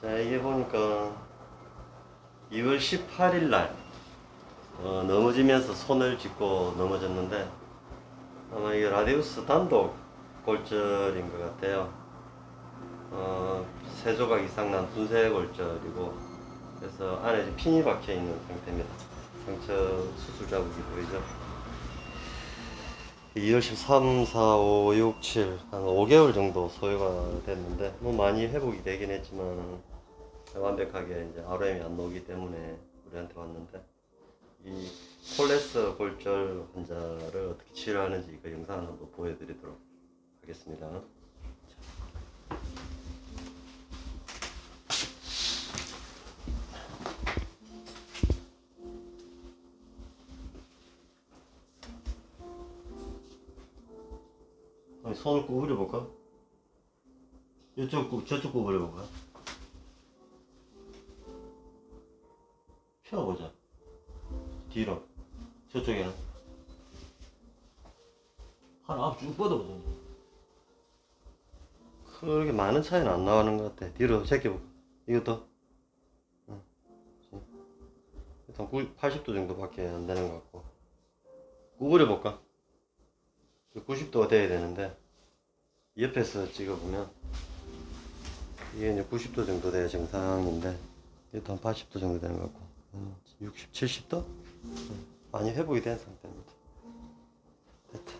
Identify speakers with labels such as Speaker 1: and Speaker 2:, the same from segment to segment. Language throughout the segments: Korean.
Speaker 1: 자, 이게 보니까 2월 18일 날 어, 넘어지면서 손을 짚고 넘어졌는데 아마 이게 라디우스 단독 골절인 것 같아요. 어, 세 조각 이상 난 분쇄 골절이고 그래서 안에 지금 핀이 박혀 있는 상태입니다. 상처 수술 자국이 보이죠? 2월 13, 4, 5, 6, 7, 한 5개월 정도 소요가 됐는데, 뭐 많이 회복이 되긴 했지만, 완벽하게 이제 ROM이 안 나오기 때문에 우리한테 왔는데, 이 콜레스 골절 환자를 어떻게 치료하는지 그 영상을 한번 보여드리도록 하겠습니다. 손을 구부려 볼까? 이쪽 구, 저쪽 구부려 볼까? 펴보자. 뒤로. 저쪽에는.
Speaker 2: 한앞쭉 뻗어보자.
Speaker 1: 그렇게 많은 차이는 안 나가는 것 같아. 뒤로 제껴볼까? 이것도. 응. 일단 80도 정도밖에 안 되는 것 같고. 구부려 볼까? 90도가 돼야 되는데, 옆에서 찍어보면, 이게 이제 90도 정도 돼야 정상인데, 한 80도 정도 되는 것 같고, 한 60, 70도? 응. 많이 회복이 된 상태입니다. 됐다.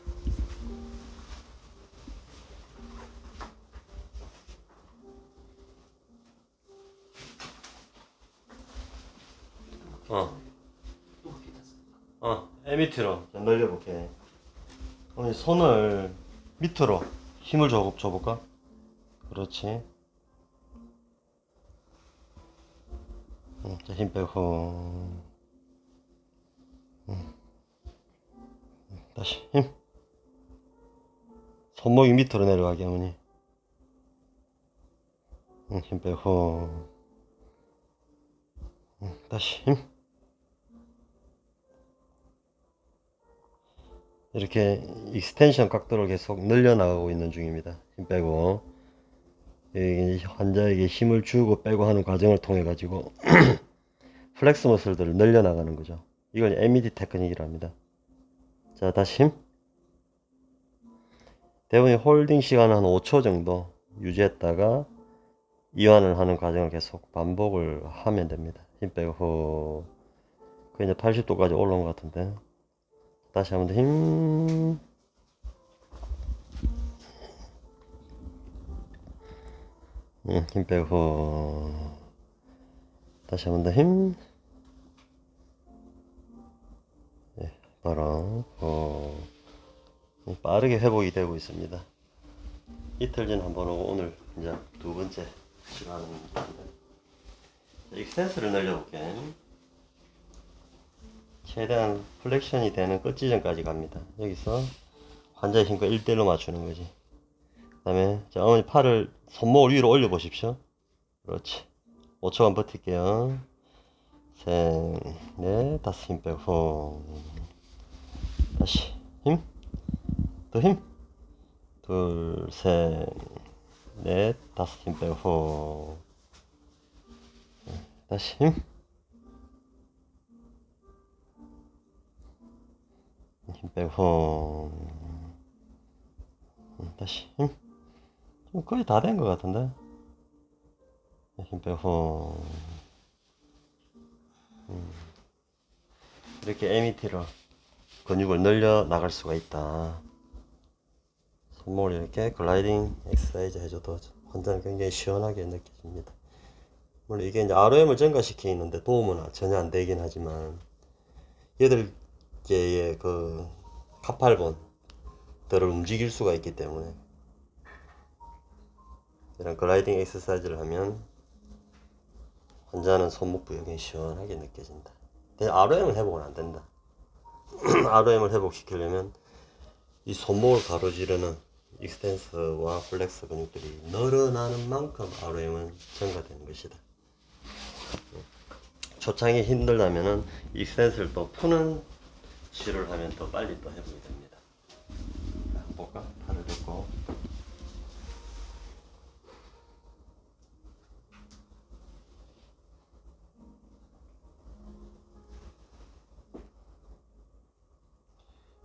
Speaker 1: 어.
Speaker 2: 어,
Speaker 1: 애 밑으로 좀 늘려볼게. 이 손을 밑으로 힘을 줘, 줘볼까? 그렇지. 응, 자, 힘 빼고. 응. 응, 다시 힘. 손목이 밑으로 내려가게, 어머니. 응, 힘 빼고. 응, 다시 힘. 이렇게 익스텐션 각도를 계속 늘려나가고 있는 중입니다. 힘 빼고 환자에게 힘을 주고 빼고 하는 과정을 통해 가지고 플렉스 머슬들을 늘려나가는 거죠. 이걸 MED 테크닉이랍니다. 자 다시 힘. 대부분 홀딩 시간 한 5초 정도 유지했다가 이완을 하는 과정을 계속 반복을 하면 됩니다. 힘 빼고 후. 그 이제 80도까지 올라온 것 같은데. 다시 한번 더 힘. 응, 힘 빼고. 다시 한번 더 힘. 예, 바로, 어, 빠르게 회복이 되고 있습니다. 이틀 전한번 오고 오늘 이제 두 번째 시간은 익스텐스를 늘려볼게. 최대한 플렉션이 되는 끝 지점까지 갑니다. 여기서 환자의 힘과 1대1로 맞추는 거지. 그 다음에, 자, 어머니 팔을 손목을 위로 올려 보십시오. 그렇지. 5초간 버틸게요. 셋, 넷, 다섯 힘 빼고, 후. 다시, 힘. 더 힘. 둘, 셋, 넷, 다섯 힘 빼고, 후. 다시 힘. 힘 빼고 음, 다시 힘 좀 거의 다 된 것 같은데 힘 빼고 음. 이렇게 MET로 근육을 늘려 나갈 수가 있다 손목을 이렇게 글라이딩 엑서사이즈 해줘도 환자는 굉장히 시원하게 느껴집니다 물론 이게 이제 ROM을 증가시켜 있는데 도움은 전혀 안 되긴 하지만 얘들 개의 그 카팔본들을 움직일 수가 있기 때문에 이런 글라이딩 엑서사이즈를 하면 환자는 손목 부여이 시원하게 느껴진다. 근데 ROM을 회복은 안 된다. ROM을 회복시키려면 이 손목을 가로지르는 익스텐스와 플렉스 근육들이 늘어나는 만큼 ROM은 증가되는 것이다. 초창이 힘들다면은 익스텐스를 또 푸는 치료를 하면 더 빨리 또 회복이 됩니다. 자, 볼까? 팔을 덮고.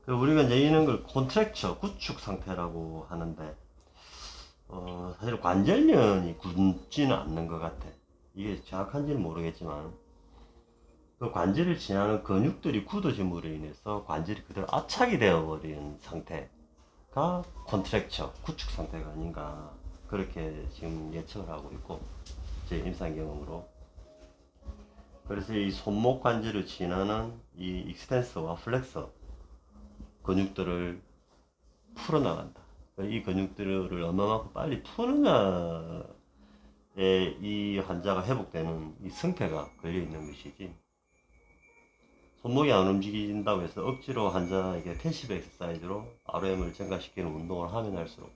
Speaker 1: 우리가 이제 이런 걸 콘트랙처 구축 상태라고 하는데 어, 사실 관절련이 굳지는 않는 것 같아. 이게 정확한지는 모르겠지만 그 관절을 지나는 근육들이 굳어짐으로 인해서 관절이 그대로 압착이 되어버린 상태가 콘트랙처 구축 상태가 아닌가 그렇게 지금 예측을 하고 있고 제 임상 경험으로 그래서 이 손목 관절을 지나는 이 익스텐서와 플렉서 근육들을 풀어나간다. 이 근육들을 얼마만큼 빨리 푸느냐에 이 환자가 회복되는 이 승패가 걸려 있는 것이지. 손목이 안 움직인다고 해서 억지로 환자에게 패시브 엑서사이즈로 ROM을 증가시키는 운동을 하면 할수록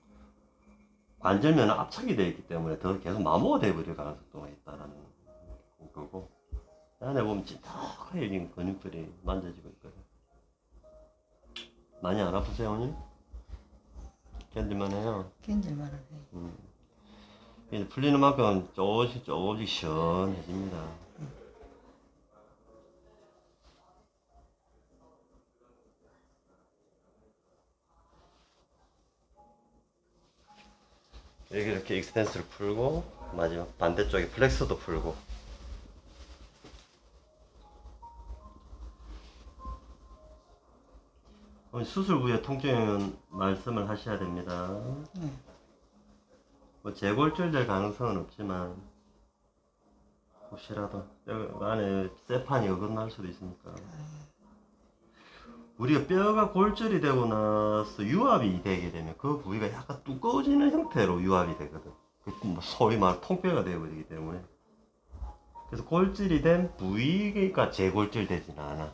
Speaker 1: 관절면은 압착이 되어 있기 때문에 더 계속 마모가 되어버릴 가능성도 있다라는 거고 안에 보면 찐득하게 근육들이 만져지고 있거든 많이 안 아프세요 어머니? 견딜만 해요
Speaker 3: 견딜만 하네.
Speaker 1: 음. 이제 풀리는 만큼 조금씩 조금씩 시원해집니다 여기 이렇게 익스텐스를 풀고 마지막 반대쪽에 플렉스도 풀고 수술 후에 통증은 말씀을 하셔야 됩니다.
Speaker 3: 네.
Speaker 1: 뭐 재골절 될 가능성은 없지만 혹시라도 뼈 안에 쇠판이 어긋날 수도 있으니까 우리가 뼈가 골절이 되고 나서 유압이 되게 되면 그 부위가 약간 두꺼워지는 형태로 유압이 되거든. 그뭐 소위 말 통뼈가 되어버리기 때문에 그래서 골절이 된 부위가 재골절 되지는 않아.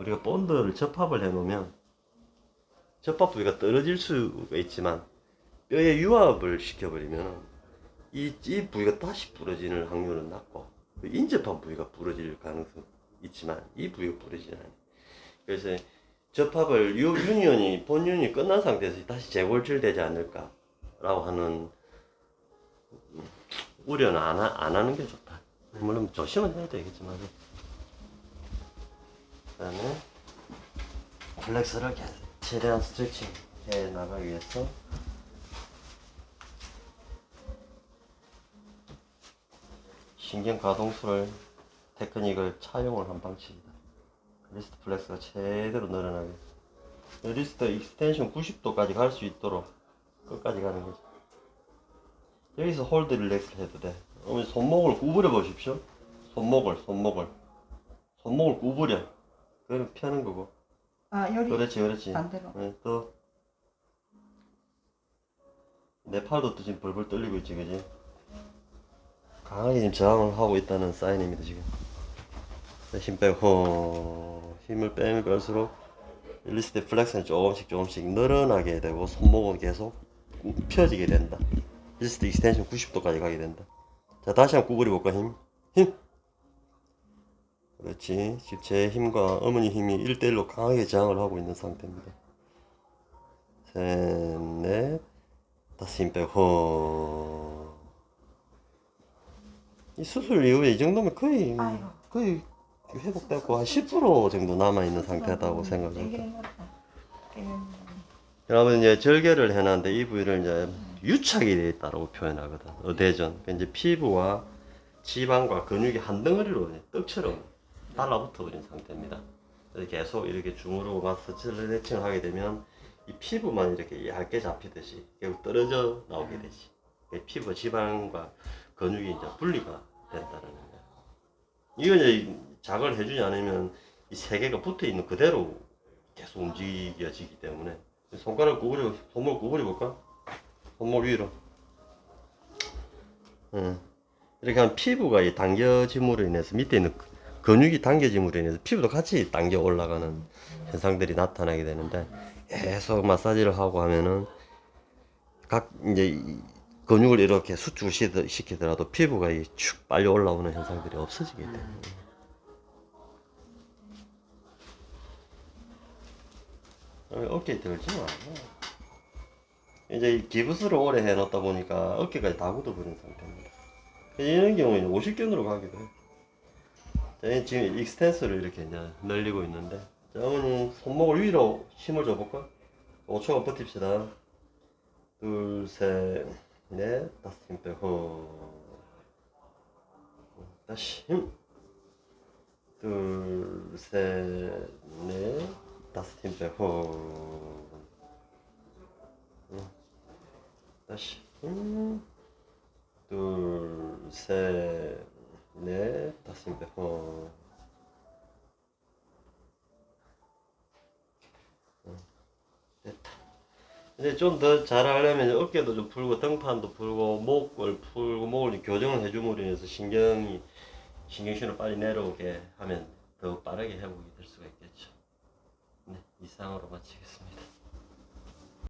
Speaker 1: 우리가 본드를 접합을 해놓으면 접합 부위가 떨어질 수가 있지만 뼈에 유압을 시켜버리면 이, 이 부위가 다시 부러지는 확률은 낮고 그 인접한 부위가 부러질 가능성 있지만 이 부위가 부러지지 않아요. 그래서 접합을 유, 유니온이 본 유니온이 끝난 상태에서 다시 재골절 되지 않을까라고 하는 음, 우려는 안, 하, 안 하는 게 좋다. 물론 조심은 해야 되겠지만 그다음에 플렉스를 계- 최대한 스트레칭 해 나가기 위해서 신경 가동수를 테크닉을 차용을 한 방식이다. 리스트 플렉스가 제대로 늘어나게. 리스트 익스텐션 90도까지 갈 수 있도록 끝까지 가는 거지. 여기서 홀드 릴렉스를 해도 돼. 어머니 손목을 구부려 보십시오. 손목을, 손목을. 손목을 구부려. 그러면 펴는 거고.
Speaker 3: 아 여기
Speaker 1: 그렇지, 그렇지.
Speaker 3: 반대로.
Speaker 1: 네, 또. 내 팔도 또 지금 벌벌 떨리고 있지, 그지? 강하게 지금 저항을 하고 있다는 사인입니다, 지금. 네, 힘 빼고, 힘을 빼면 갈수록 릴리스트 플렉스는 조금씩 조금씩 늘어나게 되고, 손목은 계속 펴지게 된다. 릴리스트 익스텐션 90도까지 가게 된다. 자, 다시 한번 구부려 볼까, 힘? 힘! 그렇지. 지금 제 힘과 어머니 힘이 1대1로 강하게 저항을 하고 있는 상태입니다. 셋, 넷, 다섯 힘 빼고. 이 수술 이후에 이 정도면 거의,
Speaker 3: 아이고.
Speaker 1: 거의 회복되고 한 10% 정도 남아있는 상태다고 생각합니다.
Speaker 3: 힘들다.
Speaker 1: 여러분 이제 절개를 해놨는데 이 부위를 이제 유착이 되어 있다고 표현하거든. 어대전. 그러니까 이제 피부와 지방과 근육이 한 덩어리로 떡처럼 달라붙어 버린 상태입니다. 계속 이렇게 주무르고 마스 스트레칭을 하게 되면 이 피부만 이렇게 얇게 잡히듯이 결국 떨어져 나오게 되지. 이 피부 지방과 근육이 이제 분리가 된다는 거야. 이거 이제 작을 해주지 않으면 이 세 개가 붙어 있는 그대로 계속 움직여지기 때문에 손가락 구부려 손목 구부려 볼까? 손목 위로. 응. 이렇게 하면 피부가 이 당겨짐으로 인해서 밑에 있는 그- 근육이 당겨짐으로 인해서 피부도 같이 당겨 올라가는 현상들이 나타나게 되는데 계속 마사지를 하고 하면은 각 이제 이 근육을 이렇게 수축을 시키더라도 피부가 이축 빨리 올라오는 현상들이 없어지게 돼. 어, 어깨에 들지 마. 이제 이 기부스를 오래 해놓다 보니까 어깨까지 다 굳어버린 상태입니다. 이런 경우에는 오십견으로 가기도 해요. 저희 지금 익스텐스를 이렇게 늘리고 있는데 자, 어머니 손목을 위로 힘을 줘볼까? 5초간 버팁시다. 둘, 셋, 넷, 다섯 힘 빼고. 다시 힘. 둘, 셋, 넷, 다섯 힘 빼고. 응. 다시 힘. 둘, 셋, 넷, 다섯 힘 빼고. 됐다. 이제 좀 더 잘하려면 어깨도 좀 풀고 등판도 풀고 목을 풀고 목을 좀 교정을 해줌으로 인해서 신경이 신경신호 빨리 내려오게 하면 더 빠르게 회복이 될 수가 있겠죠. 네, 이상으로 마치겠습니다.